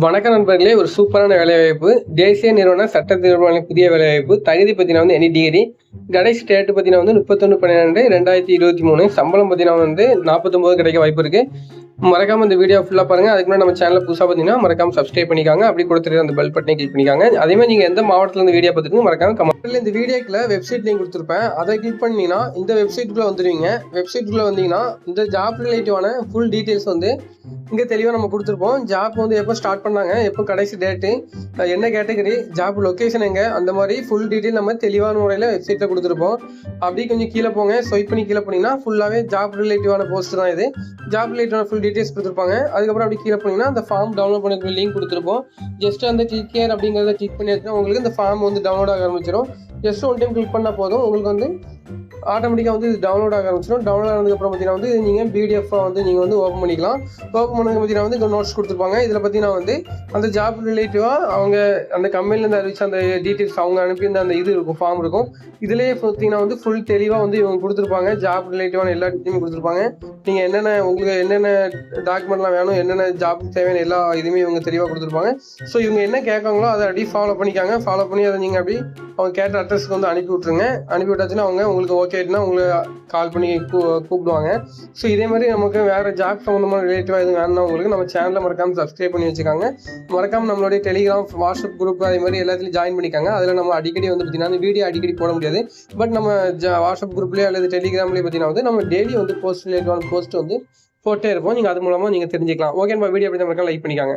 வணக்க நண்பர்களே ஒரு சூப்பரான வேலைவாய்ப்பு. தேசிய நிறுவன சட்ட நிறுவன புதிய வேலைவாய்ப்பு. தகுதி பார்த்தீங்கன்னா வந்து எனி டிகிரி கடைசி டேட்டு பார்த்தீங்கன்னா வந்து முப்பத்தொன்று பன்னிரெண்டு ரெண்டாயிரத்தி இருபத்தி மூணு. சம்பளம் பார்த்தீங்கன்னா வந்து நாற்பத்தொம்போது கிடைக்க வாய்ப்பு இருக்கு. மறக்காம இந்த வீடியோ ஃபுல்லாக பாருங்கள் அதுக்கு முன்னாடி நம்ம சேனல் புதுசாக பார்த்தீங்கன்னா மறக்காம சப்ஸ்கிரைப் பண்ணிக்காங்க. அப்படி கொடுத்துட்டு அந்த பெல் பட்டனை கிளிக் பண்ணிக்காங்க. அதே மாதிரி நீங்கள் எந்த மாவட்டத்தில் இருந்து வீடியோ பார்த்துருக்கீங்க மறக்காம கமெண்ட்ல இந்த வீடியோக்குள்ள வெப்சைட் லிங்க் கொடுத்துருப்பேன். அதை கிளிக் பண்ணிங்கன்னா இந்த வெப்சைட்டுக்குள்ளே வந்துடுவீங்க வெப்சைட்டுக்குள்ளே வந்தீங்கன்னா இந்த ஜாப் ரிலேட்டிவான ஃபுல் டீட்டெயில்ஸ் வந்து இங்கே தெளிவாக நம்ம கொடுத்துருப்போம். ஜாப் வந்து எப்போ ஸ்டார்ட் பண்ணாங்க எப்போ கடைசி டேட்டு என்ன கேட்டகரி ஜாப் லொக்கேஷன் எங்கே அந்த மாதிரி ஃபுல் டீட்டெயில் நம்ம தெளிவான முறையில் வெப்சைட்டில் கொடுத்துருப்போம். அப்படியே கொஞ்சம் கீழே போங்க. ஸ்வைப் பண்ணி கீழே போனீங்கன்னா ஃபுல்லாகவே ஜாப் ரிலேட்டிவான போஸ்ட் தான் இது. ஜாப் ரிலேட்டிவான ஃபுல் டீட்டெயில்ஸ் கொடுத்துருப்பாங்க. அதுக்கப்புறம் அப்படி கீழே போனீங்கன்னா அந்த ஃபார்ம் டவுன்லோட் பண்ணுறது லிங்க் கொடுத்துருப்போம். ஜஸ்ட் அந்த கிளிக் கேர் அப்படிங்கிறத கிளிக் பண்ணியாச்சுன்னா உங்களுக்கு இந்த ஃபார்ம் வந்து டவுன்லோட் ஆக ஆரம்பிச்சிடும் ஜஸ்ட் ஒன் டைம் கிளிக் பண்ணால் போதும். உங்களுக்கு வந்து ஆட்டோமேட்டிக்காக வந்து இது டவுன்லோட் ஆக ஆரம்பிச்சிடும் டவுன்லோட் ஆனதுக்கப்புறம் பார்த்தீங்கன்னா வந்து நீங்கள் பிடிஎஃபாக வந்து நீங்கள் வந்து ஓப்பன் பண்ணிக்கலாம். ஓப்பன் பண்ணதுக்கு பார்த்தீங்கன்னா வந்து நோட்ஸ் கொடுத்துருப்பாங்க. இதில் பார்த்தீங்கன்னா வந்து அந்த ஜாப் ரிலேட்டிவாக அவங்க அந்த கம்பெனிலேருந்து அறிவிச்ச அந்த டீட்டெயில்ஸ் அவங்க அனுப்பியிருந்த அந்த இது இருக்கும் ஃபார்ம் இருக்கும். இதுலேயே பார்த்தீங்கன்னா வந்து ஃபுல் தெளிவாக வந்து இவங்க கொடுத்துருப்பாங்க. ஜாப் ரிலேட்டிவான எல்லா டீட்டெயிலும் கொடுத்துருப்பாங்க. நீங்கள் என்னென்ன உங்களுக்கு என்னென்ன டாக்குமெண்ட்லாம் வேணும் என்னென்ன ஜாப் தேவையான எல்லா இதுவுமே இவங்க தெளிவாக கொடுத்துருப்பாங்க. ஸோ இவங்க என்ன கேட்காங்களோ அதை அப்படியே ஃபாலோ பண்ணிக்காங்க. ஃபாலோ பண்ணி அதை நீங்கள் அப்படி அவங்க கேட்ட அட்ரஸ்க்கு வந்து அனுப்பி விட்ருங்க அனுப்பி விட்டாச்சுன்னா அவங்க உங்களுக்கு ஓகேனா உங்களை கால் பண்ணி கூ கூப்பிடுவாங்க. ஸோ இதே மாதிரி நமக்கு வேறு ஜாப் சம்மந்தமான ரிலேட்டிவாக எதுவும் வேணும்னா உங்களுக்கு நம்ம சேனலில் மறக்காமல் சப்ஸ்கிரைப் பண்ணி வச்சுக்காங்க. மறக்காமல் நம்மளுடைய டெலிகிராம் வாட்ஸ்அப் குரூப் அதே மாதிரி எல்லாத்துலையும் ஜாயின் பண்ணிக்காங்க. அதில் நம்ம அடிக்கடி வந்து பார்த்தீங்கன்னா வீடியோ அடிக்கடி போட முடியாது. பட் நம்ம வாட்ஸ்அப் குரூப்லேயே அல்லது டெலிகிராம்லேயே பார்த்தீங்கன்னா வந்து நம்ம டெய்லி வந்து போஸ்ட் ரிலேட்டிவான போஸ்ட் வந்து போட்டே இருப்போம். நீங்கள் அது மூலமாக நீங்கள் தெரிஞ்சுக்கலாம். ஓகே நம்ம வீடியோ அப்படி நம்ம லைக் பண்ணிக்காங்க.